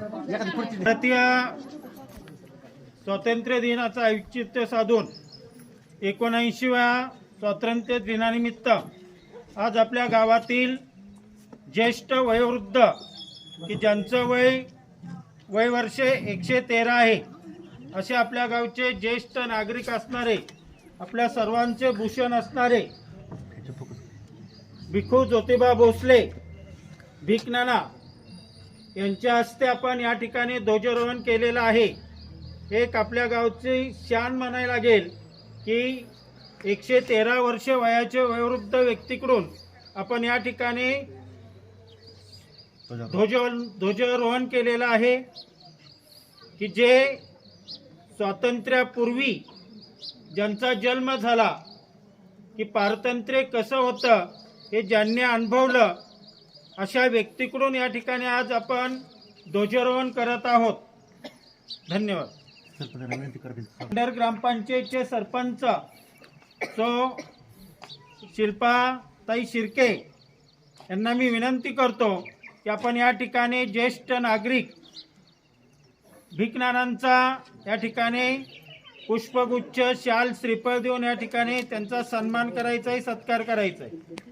भारतीय स्वातंत्र्य दिनाचं औचित्य साधून एकोणऐंशीव्या स्वातंत्र्य दिनानिमित्त आज आपल्या गावातील ज्येष्ठ वयोवृद्ध की ज्यांचं वय वयवर्षे एकशे तेरा आहे असे आपल्या गावचे ज्येष्ठ नागरिक असणारे आपल्या सर्वांचे भूषण असणारे भिखू ज्योतिबा भोसले भिकनाना यांच्या हस्ते आपण या ठिकाणी ध्वजारोहण केलेलं आहे. एक आपल्या गावची शान म्हणायला लागेल की एकशे तेरा वर्ष वयाचे वयोवृद्ध व्यक्तीकडून आपण या ठिकाणी ध्वज ध्वजारोहण केलेलं आहे की जे स्वातंत्र्यापूर्वी ज्यांचा जन्म झाला की पारतंत्र्य कसं होतं हे ज्यांनी अनुभवलं अशा व्यक्तीकडून या ठिकाणी आज आपण ध्वजारोहण करत आहोत. धन्यवाद. अंडर ग्रामपंचायतचे सरपंच सो शिल्पाताई शिर्के यांना मी विनंती करतो की आपण या ठिकाणी ज्येष्ठ नागरिक भिकनानांचा या ठिकाणी पुष्पगुच्छ शाल श्रीफळ देऊन या ठिकाणी त्यांचा सन्मान करायचा आहे सत्कार करायचा आहे